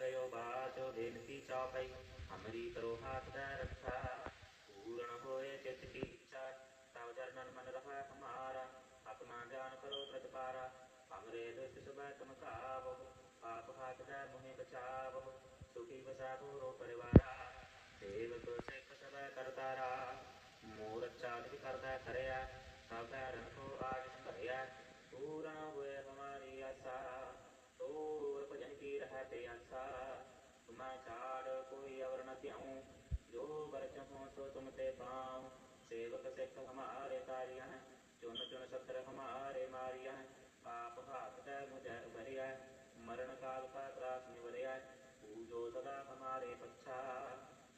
गयो बाचो दिन की चौपाई हमरी करो हाथ दा रखा पूर्ण होए चित की इच्छा तव जर्मन मन रहा हमारा अपना जान करो प्रतिपारा हमरे दुष्ट सुबह तुम कावो पाप हाथ दा मुहे बचावो सुखी बसा पूरो परिवारा सेवक सिख सब करतारा मूरत चादर करदा करया सब धर्म को आज भया पूरा हुए हमारी आशा तो घाटे कोई अवर न त्याऊं जो बरच हो सो तुम ते पाऊँ। सेवक सिख हमारे कार्य हैं चुन चुन सत्र हमारे मारिया। हैं पाप हाथ का मुझे भरिया मरण काल का त्रास निवरिया पूजो सदा हमारे पक्षा।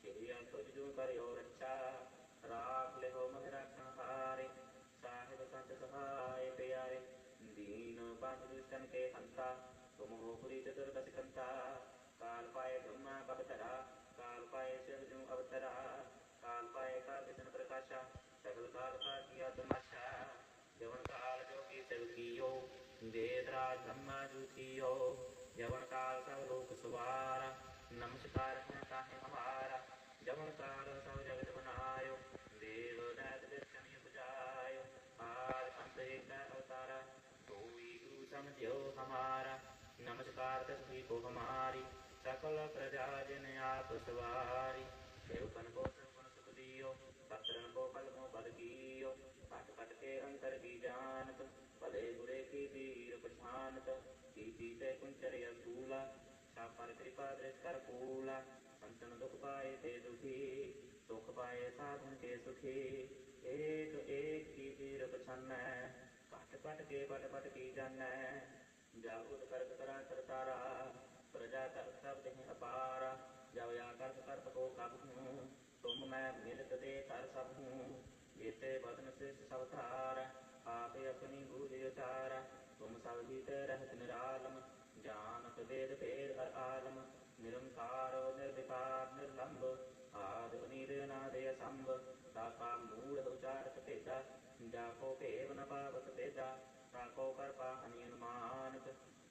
श्रेय तुझ करियो रक्षा। राख ले हो महरक्षण हारे साहिब संत सहाय प्यारे। दीन बंध दुष्टन के हंता स्वमुरोपुरीचतुर्दशकन्ता काल्पाय ब्रह्माकवतरा काल्पाय शिवजम् अवतरा। काल्पाय काव्यचन प्रकाश सकल काल का किया तमाशा यवन काल जो की चलकियो वेदराज ब्रह्मा जूथियो यवन काल सब लोक सुवार नमस्कार ताहे हमारा यवन काल सब जगत बनायो देव दैत दर्शन पुजायो आर अंत एक अवतारा तो गुरु समझो हमारा नमस्कार तस्वी को हमारी सकल प्रजा जिन आप सवारी देवकन को सुन सुख दियो भक्तरन को फल को बल कियो पट पट के अंतर की जानत भले बुरे की तीर पछानत की ते कुंचर असूला सापर कृपा दृष्ट कर पूला संतन दुख पाए ते दुखी सुख। पाए साधन के सुखी एक एक की तीर पछान पट पट के पट पट की जान प्रजा ही अपार जब या कर्त कर्त को कब हूँ तुम मैं मिलत दे कर सब हूँ से अपनी भूल उतार तुम सब रहत निरालम जानत वेद भेद हर आलम निरंकार निर्विकार निर्लंब आद संभ ताका उचारत जाको भेव न पावत तेजा ताको कर पाहनी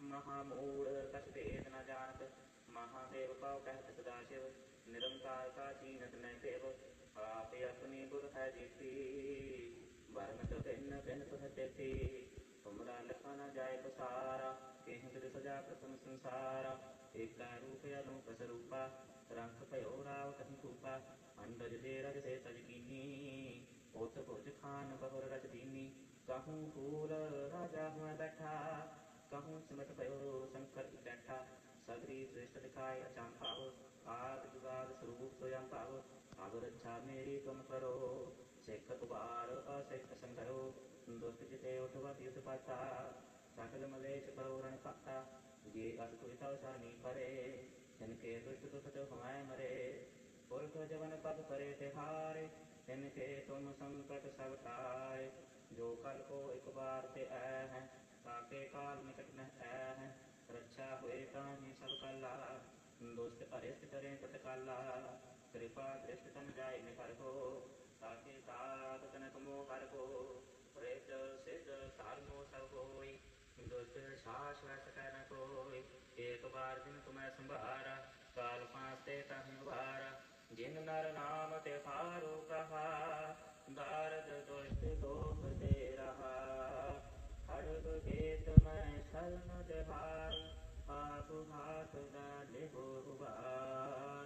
महामूढतत्वेदनजानत महादेवकाटः सदाशिव। निरंकार का चीनत नैव अपनी गुर है वर्ण तो भिन्न भिन्न सहते तुमरा लखा न जाए पसारा। केह फिर सजा प्रथम संसारा। एकता रूप अनूप स्वरूपा। रंग भयो राव कहीं अंडज दे से तजकीनी पोत भुज खान बहुर रज दीनी। कहूँ फूल राजा हुआ बैठा। कहूँ सिमटभयो शंकर बैठा सगरी श्रेष्ठ दिखाए अचाम पावो आद जुगाद स्वरूप स्वयं पावो आगरच्छा मेरी तुम करो शेख कुबार अशेख संकरो दोस्त जिते उठवा तीर्थ पाता सकल मलेश करो पाता ये असुविता सारणी परे, जिनके दुष्ट दुख तो हमारे मरे पुरुष जवन पद करे तिहारे तिनके तुम संकट सब टाए ताके काल निकट आए हैं रक्षा हुए ताही सब कला दुष्ट अरिष्ट करें तत्काला कृपा दृष्ट तन जाय निकर हो। ताके तात तनक मोह हर को। प्रेत सिद्ध धर्मो सब होई। दुष्ट वैस कह न कोई। एक बार जिन तुम्हें संभारा, काल फांसते तहि उभारा। जिन नर नाम ते फारू कहा दारद दुष्ट दोख दे रहा। भा